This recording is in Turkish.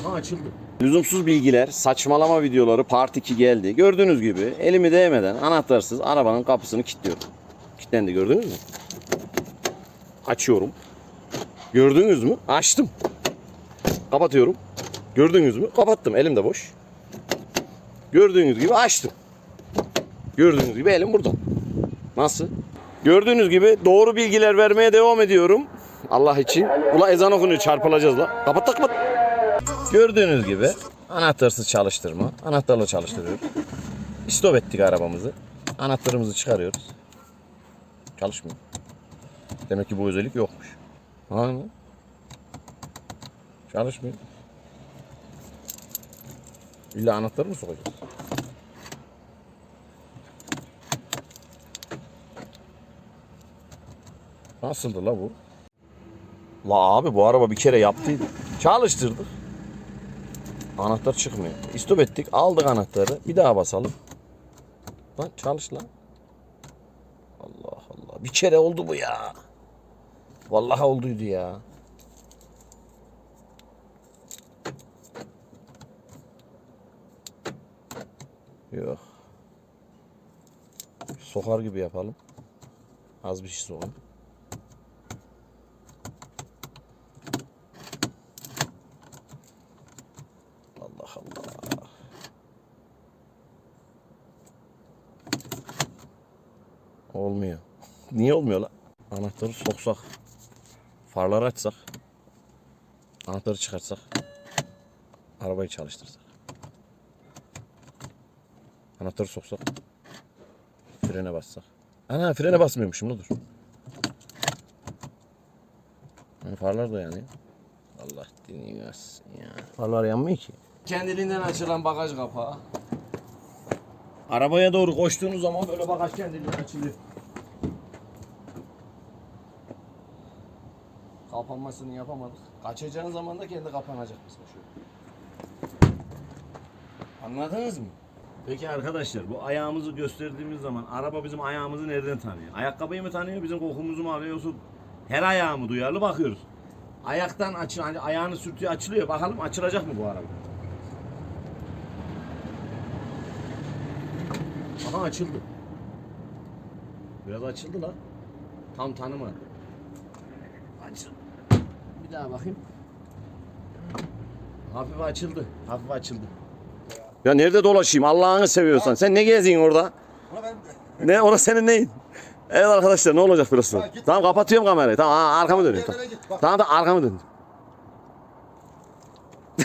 Aha açıldı. Lüzumsuz bilgiler, saçmalama videoları Part 2 geldi. Gördüğünüz gibi elimi değmeden anahtarsız arabanın kapısını kilitliyorum. Kilitlendi gördünüz mü? Açıyorum. Gördünüz mü? Açtım. Kapatıyorum. Gördünüz mü? Kapattım. Elim de boş. Gördüğünüz gibi açtım. Gördüğünüz gibi elim burada. Nasıl? Gördüğünüz gibi doğru bilgiler vermeye devam ediyorum. Allah için. Ula ezan okunuyor çarpılacağız la. Kapat da kapat. Gördüğünüz gibi anahtarsız çalıştırma. Anahtarla çalıştırıyoruz. Stop ettik arabamızı. Anahtarımızı çıkarıyoruz. Çalışmıyor. Demek ki bu özellik yokmuş. Hani? Çalışmıyor. İlla anahtarı mı sokacağız? Nasıldı la bu? La abi bu araba bir kere yaptıydı. Çalıştırdık. Anahtar çıkmıyor. İstop ettik. Aldık anahtarı. Bir daha basalım. Lan çalış lan. Allah Allah. Bir kere oldu bu ya. Vallahi olduydu ya. Yok. Sokar gibi yapalım. Az bir şey sokalım. Allah Allah. Olmuyor. Niye olmuyor lan? Anahtarı soksak. Farları açsak. Anahtarı çıkartsak. Arabayı çalıştırsak. Anahtarı soksak. Frene bassak. Ana frene basmıyormuşum ne dur. Farlar da yanıyor. Allah dinini versin ya. Farlar yanmıyor ki. Kendiliğinden açılan bagaj kapağı. Arabaya doğru koştuğunuz zaman böyle bagaj kendiliğinden açılıyor. Kapanmasını yapamadık. Kaçacağın zaman da kendi kapanacak mesela şöyle. Anladınız mı? Peki arkadaşlar bu ayağımızı gösterdiğimiz zaman araba bizim ayağımızı nereden tanıyor? Ayakkabıyı mı tanıyor, bizim kokumuzu mu alıyor yoksa her ayağımı duyarlı bakıyoruz. Ayaktan açı, hani ayağını sürtüyor açılıyor. Bakalım açılacak mı bu araba? Aha açıldı. Biraz açıldı la. Tam tanımadı. Açıldı. Daha bakayım. Hafif açıldı. Hafif açıldı. Ya nerede dolaşayım Allah'ını seviyorsan. Sen ne geziyorsun orada? Ne orası senin neyin? Evet arkadaşlar ne olacak burası? Ha. Tamam kapatıyorum kamerayı. Tamam aa, arkamı dönüyorum. Tamam. git, tamam da arkamı dön.